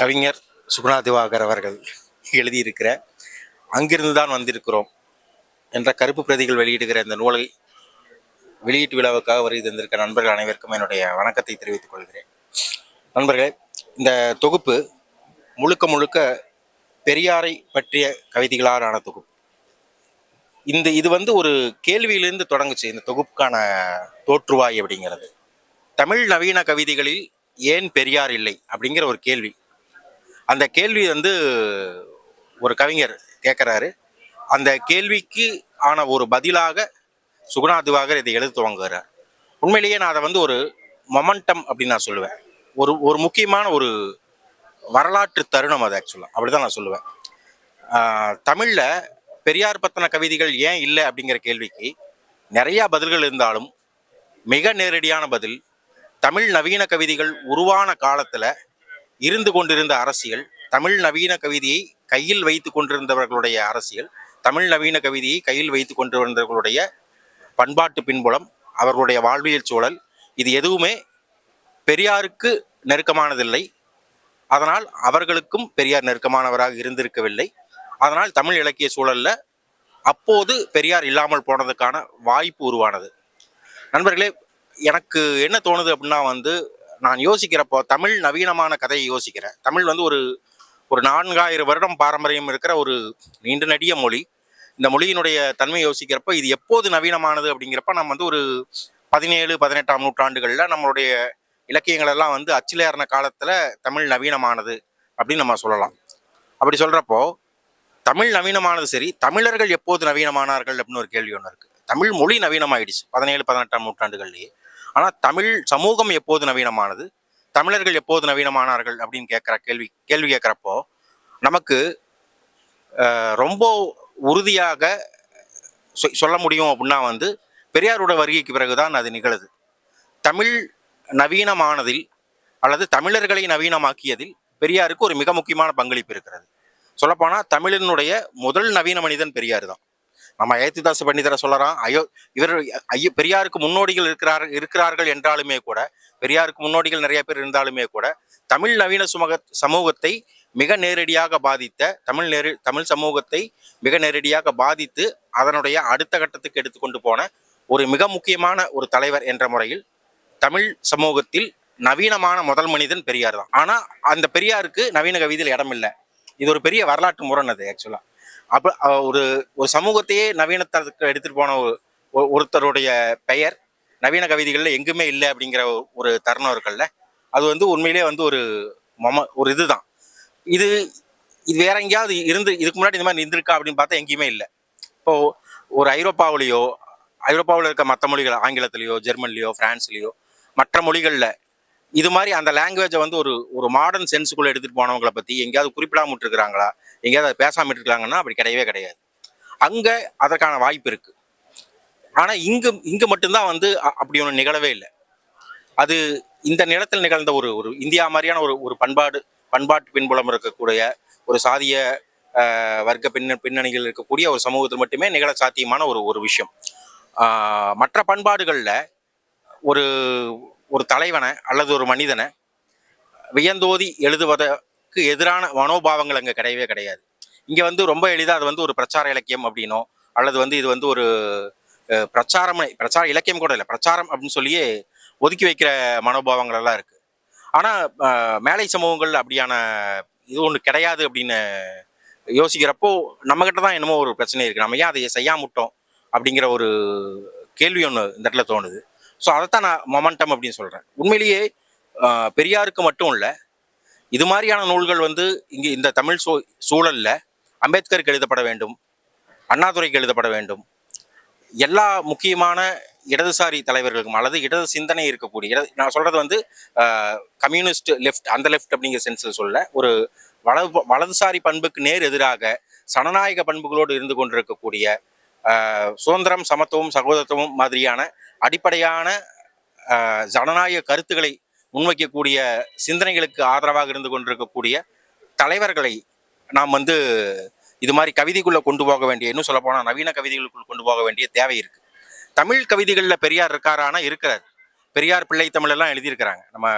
கவிஞர் சுகுணா திவாகர் அவர்கள் எழுதியிருக்கிற அங்கிருந்து தான் வந்திருக்கிறோம் என்ற கருப்பு பிரதிகள் வெளியிடுகிற இந்த நூலை வெளியீட்டு விழாவுக்காக வருகை தந்திருக்க நண்பர்கள் அனைவருக்கும் என்னுடைய வணக்கத்தை தெரிவித்துக் கொள்கிறேன். நண்பர்களே இந்த தொகுப்பு முழுக்க முழுக்க பெரியாரை பற்றிய கவிதைகளாலான தொகுப்பு. இந்த இது வந்து ஒரு கேள்வியிலிருந்து தொடங்குச்சு இந்த தொகுப்புக்கான தோற்றுவாய் அப்படிங்கிறது. தமிழ் நவீன கவிதைகளில் ஏன் பெரியார் இல்லை அப்படிங்கிற ஒரு கேள்வி. அந்த கேள்வி வந்து ஒரு கவிஞர் கேட்குறாரு அந்த கேள்விக்கு ஆன ஒரு பதிலாக சுகுணா திவாகர் இதை எழுத துவங்குகிறார். உண்மையிலேயே நான் அதை வந்து ஒரு மொமெண்டம் அப்படின்னு நான் சொல்லுவேன். ஒரு ஒரு முக்கியமான ஒரு வரலாற்று தருணம் அது ஆக்சுவலாக அப்படி தான் நான் சொல்லுவேன். தமிழில் பெரியார் பத்தின கவிதைகள் ஏன் இல்லை அப்படிங்கிற கேள்விக்கு நிறையா பதில்கள் இருந்தாலும் மிக நேரடியான பதில் தமிழ் நவீன கவிதைகள் உருவான காலத்தில் இருந்து கொண்டிருந்த அரசியல் தமிழ் நவீன கவிதையை கையில் வைத்து கொண்டிருந்தவர்களுடைய அரசியல் தமிழ் நவீன கவிதையை கையில் வைத்து கொண்டிருந்தவர்களுடைய பண்பாட்டு பின்புலம் அவர்களுடைய வாழ்வியல் சூழல் இது எதுவுமே பெரியாருக்கு நெருக்கமானதில்லை. அதனால் அவர்களுக்கும் பெரியார் நெருக்கமானவராக இருந்திருக்கவில்லை. அதனால் தமிழ் இலக்கிய சூழலில் அப்போது பெரியார் இல்லாமல் போனதுக்கான வாய்ப்பு உருவானது. நண்பர்களே எனக்கு என்ன தோணுது அப்படின்னா வந்து நான் யோசிக்கிறப்போ தமிழ் நவீனமான கதையை யோசிக்கிறேன். தமிழ் வந்து ஒரு ஒரு நான்காயிரம் வருடம் பாரம்பரியம் இருக்கிற ஒரு நீண்ட நடிய மொழி. இந்த மொழியினுடைய தன்மை யோசிக்கிறப்ப இது எப்போது நவீனமானது அப்படிங்கிறப்ப நம்ம வந்து ஒரு பதினேழு பதினெட்டாம் நூற்றாண்டுகளில் நம்மளுடைய இலக்கியங்கள் எல்லாம் வந்து அச்சிலேறின காலத்தில் தமிழ் நவீனமானது அப்படின்னு நம்ம சொல்லலாம். அப்படி சொல்கிறப்போ தமிழ் நவீனமானது சரி தமிழர்கள் எப்போது நவீனமானார்கள் அப்படின்னு ஒரு கேள்வி ஒன்று இருக்குது தமிழ் மொழி நவீனமாயிடுச்சு. பதினேழு பதினெட்டாம் நூற்றாண்டுகள்லேயே. ஆனால் தமிழ் சமூகம் எப்போது நவீனமானது? தமிழர்கள் எப்போது நவீனமானார்கள் அப்படின்னு கேட்குற கேள்வி கேள்வி கேட்குறப்போ நமக்கு ரொம்ப உறுதியாக சொ- சொல்ல முடியும் அப்படின்னா வந்து பெரியாரோட வருகைக்கு பிறகுதான் அது நிகழுது. தமிழ் நவீனமானதில் அல்லது தமிழர்களை நவீனமாக்கியதில் பெரியாருக்கு ஒரு மிக முக்கியமான பங்களிப்பு இருக்கிறது. சொல்லப்போனால் தமிழினுடைய முதல் நவீன மனிதன் பெரியார் தான் நம்ம அயோத்திதாச பண்டிதரை சொல்லலாம் அயோ இவர் ஐயோ பெரியாருக்கு முன்னோடிகள் இருக்கிறார் இருக்கிறார்கள் என்றாலுமே கூட பெரியாருக்கு முன்னோடிகள் நிறைய பேர் இருந்தாலுமே கூட தமிழ் நவீன சுமக சமூகத்தை மிக நேரடியாக பாதித்த தமிழ் நேரு தமிழ் சமூகத்தை மிக நேரடியாக பாதித்து அதனுடைய அடுத்த கட்டத்துக்கு எடுத்துக்கொண்டு போன ஒரு மிக முக்கியமான ஒரு தலைவர் என்ற முறையில் தமிழ் சமூகத்தில் நவீனமான முதல் மனிதன் பெரியார் தான். ஆனால் அந்த பெரியாருக்கு நவீன கவிதையில் இடம் இல்லை இது ஒரு பெரிய வரலாற்று முரண் அது ஆக்சுவலாக அப்ப ஒரு ஒரு சமூகத்தையே நவீனத்தரத்துக்கு எடுத்துட்டு போன ஒரு- ஒருத்தருடைய பெயர் நவீன கவிதைகளில் எங்குமே இல்லை அப்படிங்கிற ஒரு தருணம் இருக்குல்ல. அது வந்து உண்மையிலே வந்து ஒரு மொம ஒரு இதுதான். இது இது வேற எங்கேயாவது இருந்து இதுக்கு முன்னாடி இந்த மாதிரி இருந்திருக்கா அப்படின்னு பார்த்தா எங்கேயுமே இல்லை. இப்போ ஒரு ஐரோப்பாவிலேயோ ஐரோப்பாவில் இருக்க மற்ற மொழிகள் ஆங்கிலத்திலேயோ ஜெர்மன்லேயோ ஃப்ரான்ஸ்லேயோ மற்ற மொழிகளில் இது மாதிரி அந்த லாங்குவேஜை வந்து ஒரு ஒரு மாடர்ன் சென்ஸுக்குள்ள எடுத்துகிட்டு போனவங்களை பற்றி எங்கேயாவது குறிப்பிடாம விட்டுருக்காங்களா எங்கேயாவது அதை பேசாம இருக்காங்கன்னா அப்படி கிடையவே கிடையாது. அங்கே அதற்கான வாய்ப்பு இருக்குது ஆனால் இங்கு இங்கே மட்டும்தான் வந்து அப்படி ஒன்று நிகழவே இல்லை. அது இந்த நிலத்தில் நிகழ்ந்த ஒரு ஒரு இந்தியா மாதிரியான ஒரு ஒரு பண்பாடு பண்பாட்டு பின்புலம் இருக்கக்கூடிய ஒரு சாதிய வர்க்க பின்ன பின்னணிகள் இருக்கக்கூடிய ஒரு சமூகத்தில் மட்டுமே நிகழ சாத்தியமான ஒரு ஒரு விஷயம். மற்ற பண்பாடுகளில் ஒரு ஒரு தலைவனை அல்லது ஒரு மனிதனை வியந்தோதி எழுதுவதற்கு எதிரான மனோபாவங்கள் அங்கே கிடையவே கிடையாது. இங்கே வந்து ரொம்ப எளிதாக அது வந்து ஒரு பிரச்சார இலக்கியம் அப்படின்னோ அல்லது வந்து இது வந்து ஒரு பிரச்சாரம் பிரச்சார இலக்கியம் கூட இல்லை பிரச்சாரம் அப்படின்னு சொல்லியே ஒதுக்கி வைக்கிற மனோபாவங்கள் எல்லாம் ஆனால் மேலை சமூகங்கள் அப்படியான இது ஒன்று கிடையாது அப்படின்னு யோசிக்கிறப்போ நம்மக்கிட்ட தான் என்னமோ ஒரு பிரச்சனை இருக்குது நம்ம ஏன் அதை செய்யாமட்டோம் அப்படிங்கிற ஒரு கேள்வி ஒன்று இந்த இடத்துல தோணுது. ஸோ அதைத்தான் நான் மொமெண்டம் அப்படின்னு சொல்கிறேன் உண்மையிலேயே பெரியாருக்கு மட்டும் இல்லை இது மாதிரியான நூல்கள் வந்து இங்கே இந்த தமிழ் சூ சூழலில் அம்பேத்கருக்கு எழுதப்பட வேண்டும் அண்ணாதுரைக்கு எழுதப்பட வேண்டும். எல்லா முக்கியமான இடதுசாரி தலைவர்களுக்கும் அல்லது இடது சிந்தனை இருக்கக்கூடிய இடது நான் சொல்கிறது வந்து கம்யூனிஸ்ட் லெஃப்ட் அந்த லெஃப்ட் அப்படிங்கிற சென்ஸில் சொல்ல ஒரு வலது வலதுசாரி பண்புக்கு நேர் எதிராக சனநாயக பண்புகளோடு இருந்து கொண்டிருக்கக்கூடிய சுதந்திரம் சமத்துவம் சகோதரத்துவம் மாதிரியான அடிப்படையான ஜனநாயக கருத்துக்களை முன்வைக்கக்கூடிய சிந்தனைகளுக்கு ஆதரவாக இருந்து கொண்டிருக்கக்கூடிய தலைவர்களை நாம் வந்து இது மாதிரி கவிதைக்குள்ளே கொண்டு போக வேண்டிய இன்னும் சொல்ல போனால் நவீன கவிதைகளுக்குள் கொண்டு போக வேண்டிய தேவை இருக்கு. தமிழ் கவிதைகளில் பெரியார் இருக்காரானா இருக்கிறார். பெரியார் பிள்ளை தமிழ் எல்லாம் எழுதியிருக்கிறாங்க. நம்ம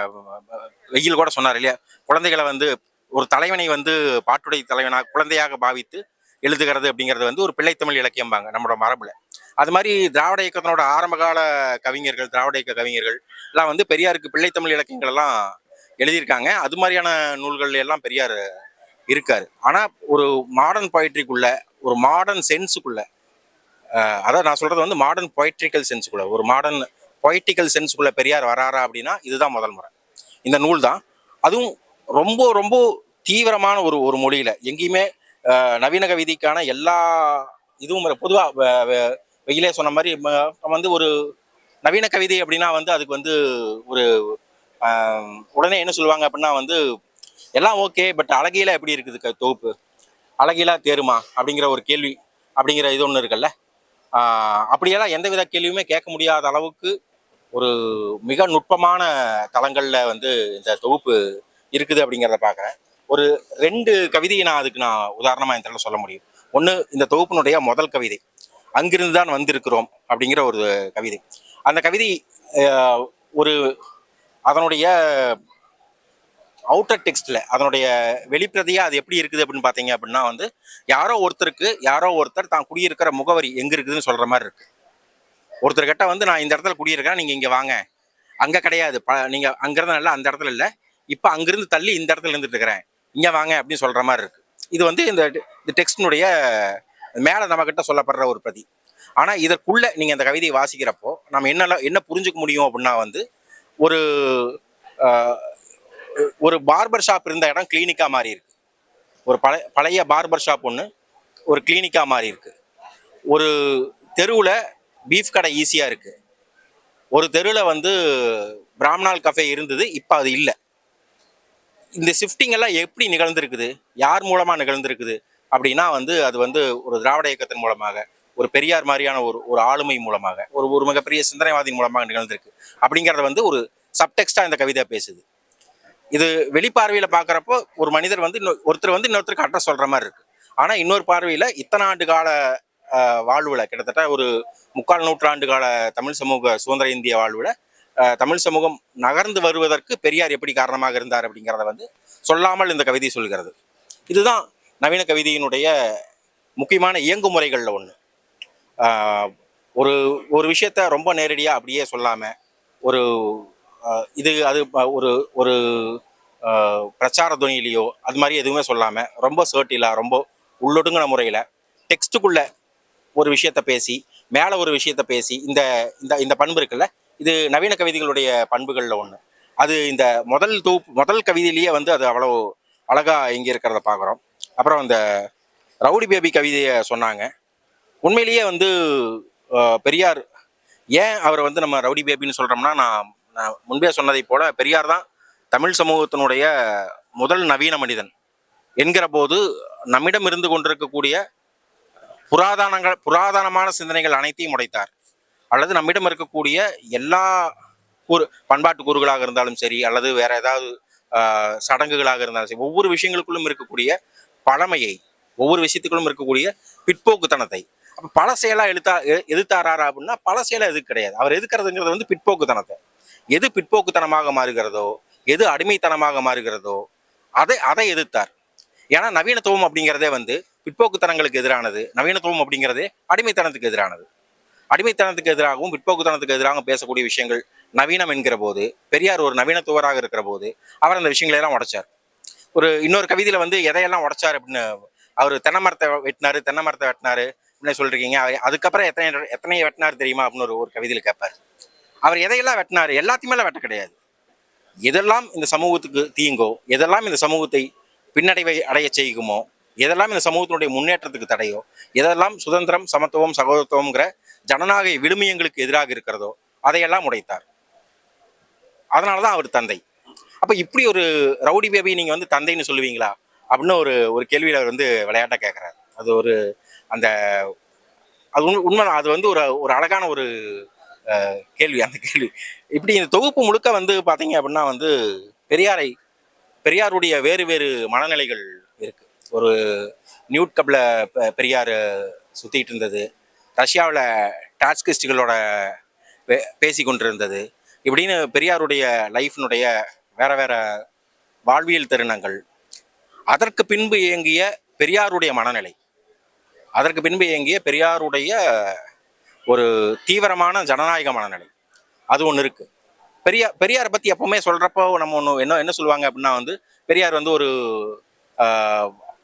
வெயில் கூட சொன்னார் இல்லையா? குழந்தைகளை வந்து ஒரு தலைவனை வந்து பாட்டுடை தலைவனாக குழந்தையாக பாவித்து எழுதுகிறது அப்படிங்கிறது வந்து ஒரு பிள்ளைத்தமிழ் இலக்கியம்பாங்க நம்மளோட மரபில். அது மாதிரி திராவிட இயக்கத்தினோட ஆரம்பகால கவிஞர்கள் திராவிட இயக்க கவிஞர்கள் எல்லாம் வந்து பெரியாருக்கு பிள்ளைத்தமிழ் இலக்கியங்கள் எல்லாம் எழுதியிருக்காங்க. அது மாதிரியான நூல்கள் எல்லாம் பெரியார் இருக்காரு. ஆனா ஒரு மாடர்ன் பொயிட்ரிக்குள்ள ஒரு மாடர்ன் சென்ஸுக்குள்ள அதான் நான் சொல்றது வந்து மாடர்ன் பொயிட்ரிக்கல் சென்ஸுக்குள்ள ஒரு மாடர்ன் பொயிட்டிக்கல் சென்ஸுக்குள்ள பெரியார் வராரா அப்படின்னா இதுதான் முதல் முறை. இந்த நூல் தான். அதுவும் ரொம்ப ரொம்ப தீவிரமான ஒரு ஒரு மொழியில. எங்கேயுமே நவீன கவிதைக்கான எல்லா இதுவும் பொதுவாக வெயிலே சொன்ன மாதிரி வந்து ஒரு நவீன கவிதை அப்படின்னா வந்து அதுக்கு வந்து ஒரு உடனே என்ன சொல்லுவாங்க அப்படின்னா வந்து எல்லாம் ஓகே பட் அழகியில எப்படி இருக்குது க- தொகுப்பு? அழகியலா தேருமா? அப்படிங்கிற ஒரு கேள்வி அப்படிங்கிற இது ஒன்று இருக்குல்ல. அப்படியெல்லாம் எந்த வித கேள்வியுமே கேட்க முடியாத அளவுக்கு ஒரு மிக நுட்பமான தளங்களில் வந்து இந்த தொகுப்பு இருக்குது அப்படிங்கிறத பார்க்குறேன் ஒரு ரெண்டு கவிதையை நான் அதுக்கு நான் உதாரணமாக இந்த சொல்ல முடியும். ஒன்று இந்த தொகுப்பினுடைய முதல் கவிதை. அங்கிருந்து தான் வந்திருக்கிறோம் அப்படிங்கிற ஒரு கவிதை. அந்த கவிதை ஒரு அதனுடைய அவுட்டர் டெக்ஸ்டில் அதனுடைய வெளிப்பிரதியாக அது எப்படி இருக்குது அப்படின்னு பார்த்தீங்க அப்படின்னா வந்து யாரோ ஒருத்தருக்கு யாரோ ஒருத்தர் தான் குடியிருக்கிற முகவரி எங்கே இருக்குதுன்னு சொல்கிற மாதிரி இருக்கு. ஒருத்தர்கிட்ட வந்து நான் இந்த இடத்துல குடியிருக்கேன் நீங்கள் இங்கே வாங்க. அங்கே கிடையாது. ப நீங்கள் அங்கேருந்து நல்லா அந்த இடத்துல இல்லை. இப்போ அங்கேருந்து தள்ளி இந்த இடத்துல இருந்துட்டு இருக்கிறேன். இங்கே வாங்க அப்படின்னு சொல்கிற மாதிரி இருக்குது இது வந்து இந்த இந்த டெக்ஸ்டினுடைய மேலே நம்ம கிட்ட சொல்லப்படுற ஒரு பிரதி. ஆனால் இதற்குள்ள நீங்கள் அந்த கவிதையை வாசிக்கிறப்போ நம்ம என்ன என்ன புரிஞ்சுக்க முடியும் அப்படின்னா வந்து ஒரு ஒரு பார்பர் ஷாப் இருந்த இடம் கிளினிக்காக மாறி இருக்கு ஒரு பழைய பழைய பார்பர் ஷாப் ஒன்று ஒரு கிளினிக்காக மாறி இருக்கு ஒரு தெருவில் பீஃப் கடை ஈஸியாக இருக்கு. ஒரு தெருவில் வந்து பிராமணால் கஃபே இருந்தது இப்போ அது இல்லை. இந்த ஷிஃப்டிங் எல்லாம் எப்படி நிகழ்ந்திருக்குது? யார் மூலமாக நிகழ்ந்திருக்குது? அப்படின்னா வந்து அது வந்து ஒரு திராவிட இயக்கத்தின் மூலமாக ஒரு பெரியார் மாதிரியான ஒரு ஒரு ஆளுமை மூலமாக ஒரு ஒரு மிகப்பெரிய சிந்தனைவாதியின் மூலமாக நிகழ்ந்திருக்கு. அப்படிங்கிறத வந்து ஒரு சப்டெக்ஸ்டாக இந்த கவிதை பேசுது. இது வெளிப்பார்வையில பார்க்குறப்போ ஒரு மனிதர் வந்து இன்னொரு ஒருத்தர் வந்து இன்னொருத்தருக்கு அட்ரஸ் சொல்ற மாதிரி இருக்கு. ஆனா இன்னொரு பார்வையில இத்தனை ஆண்டு கால வாழ்வில் வாழ்வுல கிட்டத்தட்ட ஒரு முக்கால் நூற்றாண்டு கால தமிழ் சமூக சுதந்திர இந்திய வாழ்வுல தமிழ் சமூகம் நகர்ந்து வருவதற்கு பெரியார் எப்படி காரணமாக இருந்தார் அப்படிங்கிறத வந்து சொல்லாமல் இந்த கவிதை சொல்கிறது. இதுதான் நவீன கவிதையினுடைய முக்கியமான இயங்குமுறைகளில் ஒன்று ஒரு ஒரு விஷயத்த ரொம்ப நேரடியாக அப்படியே சொல்லாமல் ஒரு இது அது ஒரு ஒரு பிரச்சார துணியிலையோ அது மாதிரி எதுவுமே சொல்லாமல் ரொம்ப சர்ட்டிலாக ரொம்ப உள்ளொடுங்கின முறையில் டெக்ஸ்ட்டுக்குள்ளே ஒரு விஷயத்த பேசி மேலே ஒரு விஷயத்த பேசி இந்த இந்த இந்த பண்பு இருக்குல்ல இது நவீன கவிதைகளுடைய பண்புகளில் ஒன்று அது இந்த முதல் தொகுப்பு முதல் கவிதையிலேயே வந்து அது அவ்வளோ அழகாக இங்கே இருக்கிறத பார்க்குறோம் அப்புறம் அந்த ரவுடி பேபி கவிதையை சொன்னாங்க. உண்மையிலேயே வந்து பெரியார் ஏன் அவரை வந்து நம்ம ரவுடி பேபின்னு சொல்கிறோம்னா நான் நான் முன்பே சொன்னதைப் போல பெரியார் தான் தமிழ் சமூகத்தினுடைய முதல் நவீன மனிதன் என்கிற போது நம்மிடம் இருந்து கொண்டிருக்கக்கூடிய புராதனங்கள் புராதனமான சிந்தனைகள் அனைத்தையும் உடைத்தார். அல்லது நம்மிடம் இருக்கக்கூடிய எல்லா கூறு பண்பாட்டு கூறுகளாக இருந்தாலும் சரி அல்லது வேற ஏதாவது சடங்குகளாக இருந்தாலும் சரி ஒவ்வொரு விஷயங்களுக்குள்ளும் இருக்கக்கூடிய பழமையை ஒவ்வொரு விஷயத்துக்குள்ளும் இருக்கக்கூடிய பிற்போக்குத்தனத்தை. பல செயலாக எழுத்தா எ- எதிர்த்தாரா அப்படின்னா பல செயலாக எது கிடையாது. அவர் எதுக்குறதுங்கிறது வந்து பிற்போக்குத்தனத்தை. எது பிற்போக்குத்தனமாக மாறுகிறதோ எது அடிமைத்தனமாக மாறுகிறதோ அதை அதை எதிர்த்தார். ஏன்னா நவீனத்துவம் அப்படிங்கிறதே வந்து பிற்போக்குத்தனங்களுக்கு எதிரானது நவீனத்துவம் அப்படிங்கிறதே அடிமைத்தனத்துக்கு எதிரானது. அடிமைத்தனத்துக்கு எதிராகவும் பிற்போக்குத்தனத்துக்கு எதிராகவும் பேசக்கூடிய விஷயங்கள் நவீனம் என்கிற போது பெரியார் ஒரு நவீனத்துவராக இருக்கிற போது அவர் அந்த விஷயங்களை எல்லாம் உடைச்சார். ஒரு இன்னொரு கவிதையில வந்து எதையெல்லாம் உடைச்சார் அப்படின்னு அவர் தென்னை மரத்தை வெட்டினாரு தென்னை மரத்தை வெட்டினாரு அப்படின்னு சொல்லிருக்கீங்க. அதுக்கப்புறம் எத்தனை எத்தனை வெட்டினார் தெரியுமா அப்படின்னு ஒரு ஒரு கவிதையில் கேட்பார் அவர் எதையெல்லாம் வெட்டினாரு? எல்லாத்தையுமே எல்லாம் வெட்ட கிடையாது. எதெல்லாம் இந்த சமூகத்துக்கு தீங்கோ எதெல்லாம் இந்த சமூகத்தை பின்னடைவை அடைய செய்யுமோ எதெல்லாம் இந்த சமூகத்தினுடைய முன்னேற்றத்துக்கு தடையோ எதெல்லாம் சுதந்திரம் சமத்துவம் சகோதரத்துவம்ங்கிற ஜனநாயக விழுமியங்களுக்கு எதிராக இருக்கிறதோ அதையெல்லாம் உடைத்தார். அதனாலதான் அவர் தந்தை. அப்போ இப்படி ஒரு ரவுடி பேபி நீங்கள் வந்து தந்தைன்னு சொல்லுவீங்களா? அப்படின்னு ஒரு ஒரு கேள்வியில் அவர் வந்து விளையாட்டை கேட்குறாரு அது ஒரு அந்த அது உண்மை உண்மைதான் அது வந்து ஒரு ஒரு அழகான ஒரு கேள்வி அந்த கேள்வி. இப்படி இந்த தொகுப்பு முழுக்க வந்து பார்த்தீங்க அப்படின்னா வந்து பெரியாரை பெரியாருடைய வேறு வேறு மனநிலைகள் இருக்கு. ஒரு நியூட் கப்ல பெரியார் சுற்றிட்டு இருந்தது. ரஷ்யாவில் டாட்ஸ்கிஸ்டுகளோட பே- பேசி கொண்டிருந்தது இப்படின்னு பெரியாருடைய லைஃப்னுடைய வேற வேற வாழ்வியல் தருணங்கள். அதற்கு பின்பு இயங்கிய பெரியாருடைய மனநிலை. அதற்கு பின்பு இயங்கிய பெரியாருடைய ஒரு தீவிரமான ஜனநாயக மனநிலை. அது ஒன்று இருக்கு. பெரியா பெரியாரை பற்றி எப்பவுமே சொல்றப்போ நம்ம ஒன்று என்ன என்ன சொல்லுவாங்க அப்படின்னா வந்து பெரியார் வந்து ஒரு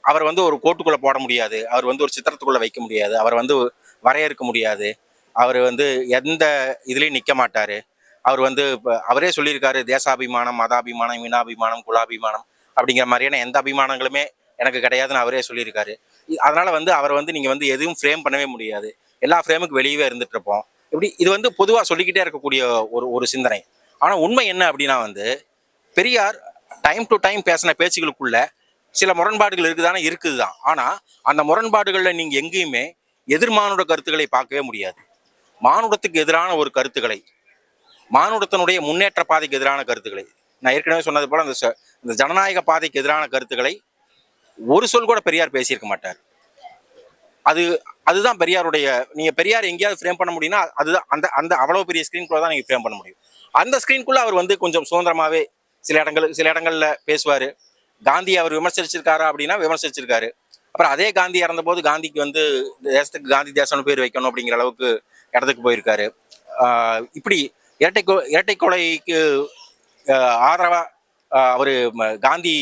அவர் வந்து ஒரு கோட்டுக்குள்ளே போட முடியாது. அவர் வந்து ஒரு சித்திரத்துக்குள்ளே வைக்க முடியாது. அவர் வந்து வரையறுக்க முடியாது. அவர் வந்து எந்த இதுலேயும் நிற்க மாட்டார். அவர் வந்து அவரே சொல்லியிருக்காரு தேசாபிமானம் மதாபிமானம் இனாபிமானம் குலாபிமானம் அப்படிங்கிற மாதிரியான எந்த அபிமானங்களுமே எனக்கு கிடையாதுன்னு அவரே சொல்லியிருக்காரு. இ- அதனால வந்து அவர் வந்து நீங்கள் வந்து எதுவும் ஃப்ரேம் பண்ணவே முடியாது. எல்லா ஃப்ரேமுக்கு வெளியவே இருந்துட்டு இருப்போம் இப்படி இது வந்து பொதுவாக சொல்லிக்கிட்டே இருக்கக்கூடிய ஒரு ஒரு சிந்தனை. ஆனால் உண்மை என்ன அப்படின்னா வந்து பெரியார் டைம் டு டைம் பேசின பேச்சுகளுக்குள்ள சில முரண்பாடுகள் இருக்குதானே இருக்குது தான் ஆனால் அந்த முரண்பாடுகளில் நீங்கள் எங்கேயுமே எதிர்மானுட கருத்துக்களை பார்க்கவே முடியாது. மானுடத்துக்கு எதிரான ஒரு கருத்துக்களை மானுடத்தினுடைய முன்னேற்ற பாதைக்கு எதிரான கருத்துக்களை. நான் ஏற்கனவே சொன்னது போல் அந்த இந்த ஜனநாயக பாதைக்கு எதிரான கருத்துக்களை ஒரு சொல் கூட பெரியார் பேசியிருக்க மாட்டார். அது அதுதான் பெரியாருடைய நீங்கள் பெரியார் எங்கேயாவது ஃப்ரேம் பண்ண முடியும்னா அதுதான் அந்த அந்த அவ்வளோ பெரிய ஸ்க்ரீன்குள்ளே தான் நீங்கள் ஃப்ரேம் பண்ண முடியும். அந்த ஸ்க்ரீன்குள்ளே அவர் வந்து கொஞ்சம் சுதந்திரமாகவே சில இடங்கள் சில இடங்களில் பேசுவார். காந்தி அவர் விமர்சிச்சிருக்காரா அப்படின்னா விமர்சிச்சிருக்காரு. அப்புறம் அதே காந்தி இறந்தபோது காந்திக்கு வந்து தேசத்துக்கு காந்தி தேசம்னு பேர் வைக்கணும் அப்படிங்கிற அளவுக்கு இடத்துக்கு போயிருக்காரு. இப்படி இரட்டை கொ இரட்டை கொலைக்கு ஆதரவாக ஆதரவா காந்தி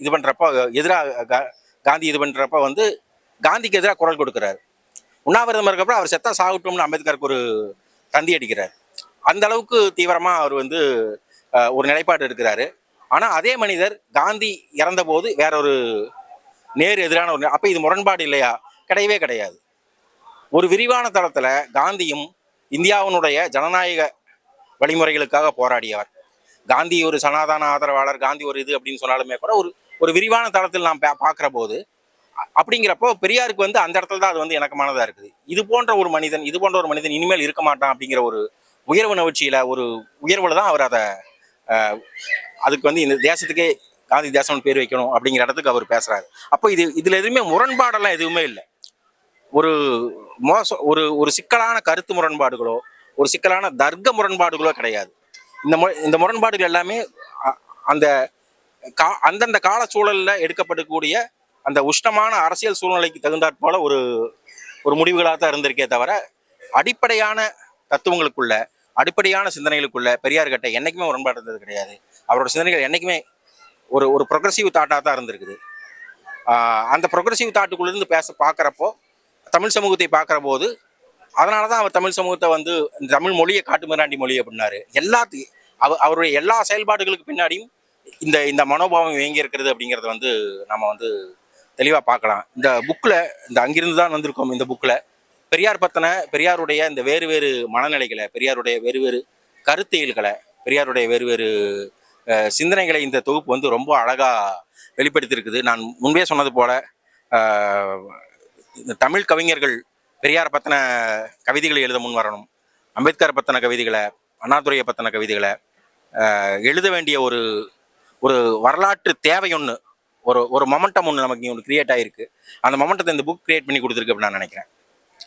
இது பண்ணுறப்போ எதிராக காந்தி இது பண்ணுறப்போ வந்து காந்திக்கு எதிராக குரல் கொடுக்குறாரு. உண்ணாவிரதம் இருக்கப்போ அவர் செத்தா சாகட்டும்னு அம்பேத்கருக்கு ஒரு தந்தி அடிக்கிறார். அந்த அளவுக்கு தீவிரமாக அவர் வந்து ஒரு நிலைப்பாடு இருக்கிறாரு. ஆனால் அதே மனிதர் காந்தி இறந்தபோது வேற ஒரு நேர் எதிரான ஒரு அப்போ இது முரண்பாடு இல்லையா? கிடையவே கிடையாது. ஒரு விரிவான தளத்தில் காந்தியும் இந்தியாவினுடைய ஜனநாயக வழிமுறைகளுக்காக போராடியவர். காந்தி ஒரு சனாதன ஆதரவாளர் காந்தி ஒரு இது அப்படின்னு சொன்னாலுமே கூட ஒரு ஒரு விரிவான தளத்தில் நாம் பா- போது அப்படிங்கிறப்போ பெரியாருக்கு வந்து அந்த இடத்துல தான் அது வந்து எனக்கமானதாக இருக்குது. இது போன்ற ஒரு மனிதன் இது போன்ற ஒரு மனிதன் இனிமேல் இருக்க மாட்டான் அப்படிங்கிற ஒரு உயர்வு நவிழ்ச்சியில ஒரு உயர்வில் தான் அவர் அதை அதுக்கு வந்து இந்த தேசத்துக்கே காந்தி தேசம்னு பேர் வைக்கணும் அப்படிங்கிற இடத்துக்கு அவர் பேசுகிறாரு அப்போ இது இதில் எதுவுமே முரண்பாடெல்லாம் எதுவுமே இல்லை. ஒரு மோசம் ஒரு ஒரு சிக்கலான கருத்து முரண்பாடுகளோ ஒரு சிக்கலான தர்க்க முரண்பாடுகளோ கிடையாது. இந்த மு இந்த முரண்பாடுகள் எல்லாமே அந்த கா அந்தந்த கால சூழலில் எடுக்கப்படக்கூடிய அந்த உஷ்ணமான அரசியல் சூழ்நிலைக்கு தகுந்தாற் போல ஒரு ஒரு முடிவுகளாக தான் இருந்திருக்கே தவிர அடிப்படையான தத்துவங்களுக்குள்ள அடிப்படையான சிந்தனைகளுக்குள்ள பெரியார் கிட்ட என்றைக்குமே முரண்பாடு இருந்தது கிடையாது. அவரோட சிந்தனைகள் என்றைக்குமே ஒரு ஒரு ப்ரொக்ரஸிவ் தாட்டாக தான் இருந்திருக்குது. அந்த ப்ரொக்ரஸிவ் தாட்டுக்குள்ளேருந்து பேச பார்க்குறப்போ தமிழ் சமூகத்தை பார்க்குற போது அதனால தான் அவர் தமிழ் சமூகத்தை வந்து இந்த தமிழ் மொழியை காட்டுமிராண்டி மொழி அப்படின்னாரு. எல்லாத்தையும் அவ அவருடைய எல்லா செயல்பாடுகளுக்கு பின்னாடியும் இந்த இந்த மனோபாவம் இயங்கி இருக்கிறது அப்படிங்கிறத வந்து நம்ம வந்து தெளிவாக பார்க்கலாம். இந்த புக்கில் இந்த அங்கிருந்து தான் வந்திருக்கோம் இந்த புக்கில் பெரியார் பற்றின பெரியாருடைய இந்த வேறு வேறு மனநிலைகளை பெரியாருடைய வேறு வேறு கருத்தியல்களை பெரியாருடைய வேறு வேறு சிந்தனைகளை இந்த தொகுப்பு வந்து ரொம்ப அழகாக வெளிப்படுத்தியிருக்குது. நான் முன்பே சொன்னது போல இந்த தமிழ் கவிஞர்கள் பெரியார் பற்றின கவிதைகளை எழுத முன் வரணும். அம்பேத்கர் பற்றின கவிதைகளை அண்ணாதுரையை பற்றின கவிதைகளை எழுத வேண்டிய ஒரு ஒரு வரலாற்று தேவை ஒன்று ஒரு ஒரு மொமெண்டம் ஒன்று நமக்கு ஒன்று கிரியேட் ஆகிருக்கு அந்த மொமெண்டத்தை இந்த புக் கிரியேட் பண்ணி கொடுத்துருக்கு அப்படின்னு நான் நினைக்கிறேன்.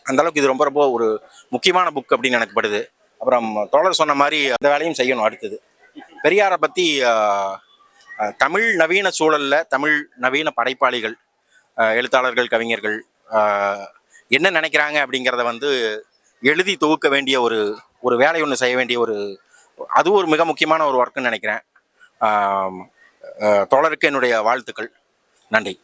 அந்த அளவுக்கு இது ரொம்ப ரொம்ப ஒரு முக்கியமான புக் அப்படின்னு எனக்கு படுது. அப்புறம் தோழர் சொன்ன மாதிரி அந்த வேலையும் செய்யணும் அடுத்தது. பெரியாரை பற்றி தமிழ் நவீன சூழலில் தமிழ் நவீன படைப்பாளிகள் எழுத்தாளர்கள் கவிஞர்கள் என்ன நினைக்கிறாங்க அப்படிங்கிறத வந்து எழுதி தொகுக்க வேண்டிய ஒரு ஒரு வேலை ஒன்று செய்ய வேண்டிய ஒரு அது ஒரு மிக முக்கியமான ஒரு ஒர்க்குன்னு நினைக்கிறேன். ஆம், தோழருக்கு என்னுடைய வாழ்த்துக்கள். நன்றி.